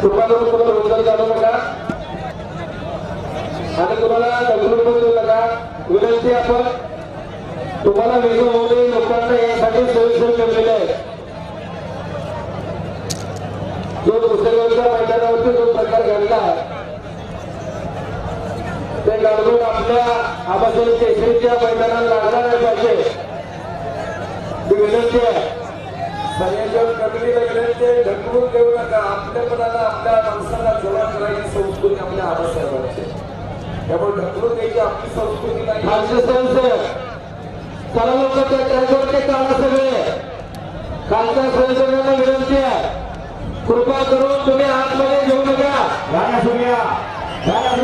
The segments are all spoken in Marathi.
कृपा करून तुम्हाला रोजगार जाणू नका आणि तुम्हाला दगडून देऊ नका विनंती आपण तुम्हाला वेगळं होऊ नये लोकांना यासाठी सोयीसोय ठेवलेले आहे. जो दुसऱ्या मैदानावरती जो प्रकार घडला गाडगून आपल्या आबासाहेब केसरीच्या मैदानाला लागणार नाही पाहिजे. विनंती आहे. सगळ्यांच्या कमिटीला विनंती आहे, ढकलून देऊ नका. आपल्या पदाला आपल्या माणसाला जमा करायची संस्कृती आपल्या आबासाहेबांची. त्यामुळे ढकलून द्यायची आपली संस्कृती नाही. चला लोक त्या काम सगळे. खालच्या स्वयंसेवकांना विनंती आहे. कृपा करून तुम्ही आतमध्ये घेऊ नका. राणा सूर्या राणा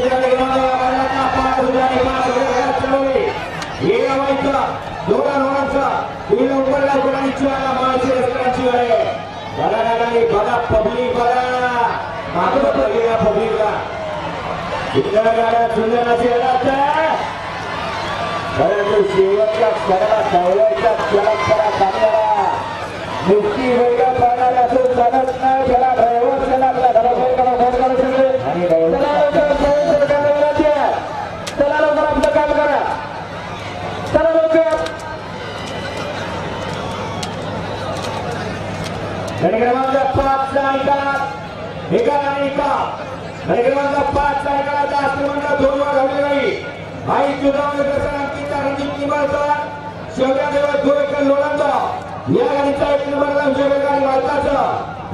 रोडांचा ही लवकर लवकरांची चिवाला माळशी रस्त्यांची आहे बघा गाडी बघा पब्लिक बघा. मागं पडलेल्या पब्लिकला सुंदर गाड्या सुंदर असे परंतु शेवटच्या क्षणाला दवल्याच्या क्षणात करा कामगारा नुसती वेगळं पाहणारे असून चालत नाही त्याला ड्रायव्हर त्याला क्रमांक पाच चा निकाल निकाल आणि निकाल गडी क्रमांक पाच चा निकालाचा आक्रमण दोन वर घडले नाही आई चुनावणी प्रसारांची रणजित निंबाळकर शेवट्या देवा लोणांचा या गाडीचा एक नंबर विजय गाडी भारताचा.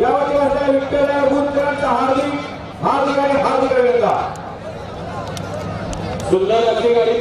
यावरती असलेल्या विक्टोरिया गुजरातचा हार्दिक हार्दिक आणि हार्दिक अभिनंदन. सुंदर अशी गाडी